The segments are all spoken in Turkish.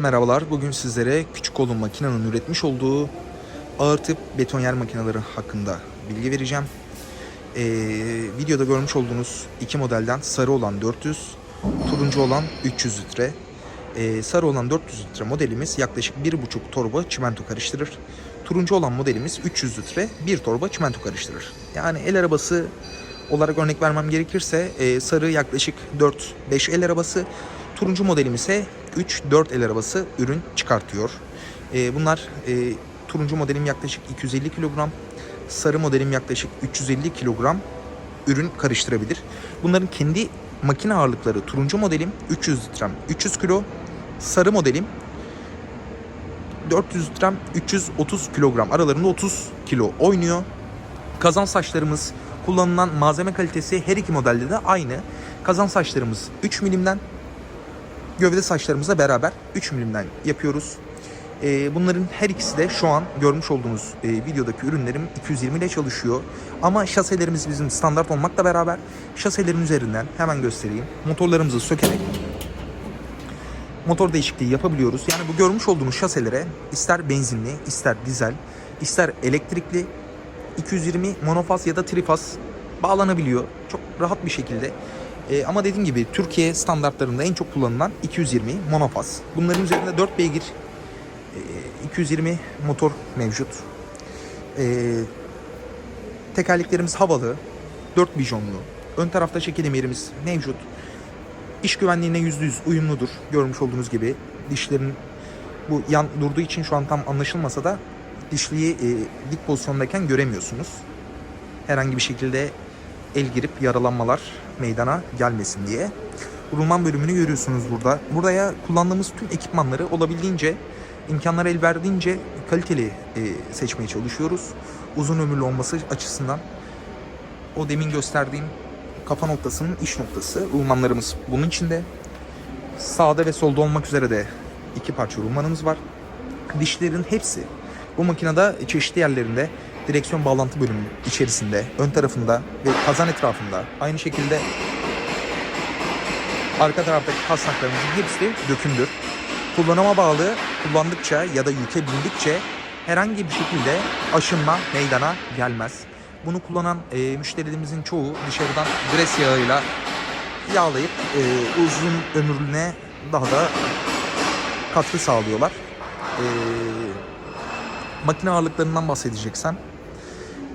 Merhabalar. Bugün sizlere küçük olun makinenin üretmiş olduğu ağır tip betonyer makineleri hakkında bilgi vereceğim. Ee, videoda görmüş olduğunuz iki modelden sarı olan 400, turuncu olan 300 litre. Ee, sarı olan 400 litre modelimiz yaklaşık 1,5 torba çimento karıştırır. Turuncu olan modelimiz 300 litre 1 torba çimento karıştırır. Yani el arabası olarak örnek vermem gerekirse e, sarı yaklaşık 4-5 el arabası, turuncu modelim ise 3-4 el arabası ürün çıkartıyor. E, bunlar e, turuncu modelim yaklaşık 250 kilogram, sarı modelim yaklaşık 350 kilogram ürün karıştırabilir. Bunların kendi makine ağırlıkları turuncu modelim 300 litrem 300 kilo, sarı modelim 400 litrem 330 kilogram aralarında 30 kilo oynuyor. Kazan saçlarımız kullanılan malzeme kalitesi her iki modelde de aynı. Kazan saçlarımız 3 milimden gövde saçlarımızla beraber 3 milimden yapıyoruz. Ee, bunların her ikisi de şu an görmüş olduğunuz e, videodaki ürünlerim 220 ile çalışıyor. Ama şaselerimiz bizim standart olmakla beraber şaselerin üzerinden hemen göstereyim. Motorlarımızı sökerek motor değişikliği yapabiliyoruz. Yani bu görmüş olduğunuz şaselere ister benzinli, ister dizel, ister elektrikli 220 monofaz ya da trifaz bağlanabiliyor. Çok rahat bir şekilde. Ee, ama dediğim gibi Türkiye standartlarında en çok kullanılan 220 monofaz. Bunların üzerinde 4 beygir e, 220 motor mevcut. Ee, tekerleklerimiz havalı, 4 bijonlu. Ön tarafta çekim demirimiz mevcut. İş güvenliğine %100 uyumludur. Görmüş olduğunuz gibi dişlerin bu yan durduğu için şu an tam anlaşılmasa da dişliyi e, dik pozisyondayken göremiyorsunuz. Herhangi bir şekilde el girip yaralanmalar meydana gelmesin diye. Rulman bölümünü görüyorsunuz burada. Buraya kullandığımız tüm ekipmanları olabildiğince imkanlar el verdiğince kaliteli e, seçmeye çalışıyoruz. Uzun ömürlü olması açısından o demin gösterdiğim kafa noktasının iş noktası. Rulmanlarımız bunun içinde. Sağda ve solda olmak üzere de iki parça rulmanımız var. Dişlerin hepsi bu makinede çeşitli yerlerinde direksiyon bağlantı bölümü içerisinde, ön tarafında ve kazan etrafında aynı şekilde arka taraftaki kasnaklarımızın hepsi dökümdür. Kullanıma bağlı kullandıkça ya da yüke bindikçe herhangi bir şekilde aşınma meydana gelmez. Bunu kullanan e, müşterilerimizin çoğu dışarıdan gres yağıyla yağlayıp e, uzun ömürlüğüne daha da katkı sağlıyorlar. E, makine ağırlıklarından bahsedeceksem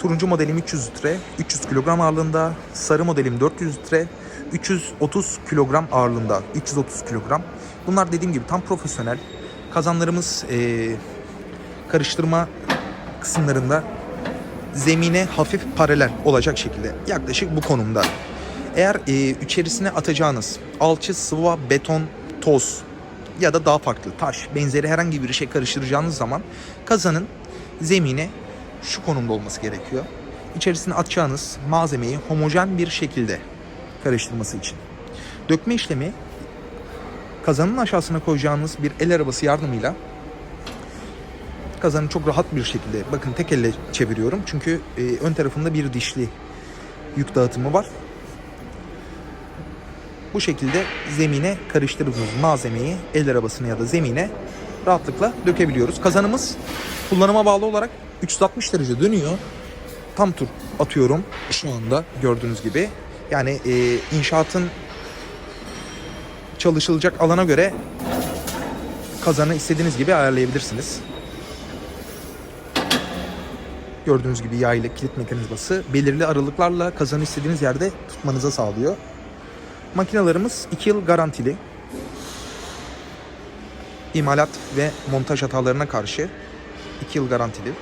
turuncu modelim 300 litre 300 kilogram ağırlığında sarı modelim 400 litre 330 kilogram ağırlığında 330 kilogram. Bunlar dediğim gibi tam profesyonel. Kazanlarımız e, karıştırma kısımlarında zemine hafif paralel olacak şekilde yaklaşık bu konumda. Eğer e, içerisine atacağınız alçı sıva beton toz ya da daha farklı taş benzeri herhangi bir şey karıştıracağınız zaman kazanın zemine şu konumda olması gerekiyor. İçerisine atacağınız malzemeyi homojen bir şekilde karıştırması için. Dökme işlemi kazanın aşağısına koyacağınız bir el arabası yardımıyla kazanı çok rahat bir şekilde bakın tek elle çeviriyorum çünkü e, ön tarafında bir dişli yük dağıtımı var. Bu şekilde zemine karıştırdığımız malzemeyi el arabasına ya da zemine rahatlıkla dökebiliyoruz. Kazanımız kullanıma bağlı olarak 360 derece dönüyor. Tam tur atıyorum şu anda gördüğünüz gibi. Yani e, inşaatın çalışılacak alana göre kazanı istediğiniz gibi ayarlayabilirsiniz. Gördüğünüz gibi yaylı kilit mekanizması belirli aralıklarla kazanı istediğiniz yerde tutmanıza sağlıyor. Makinalarımız 2 yıl garantili. İmalat ve montaj hatalarına karşı 2 yıl garantili.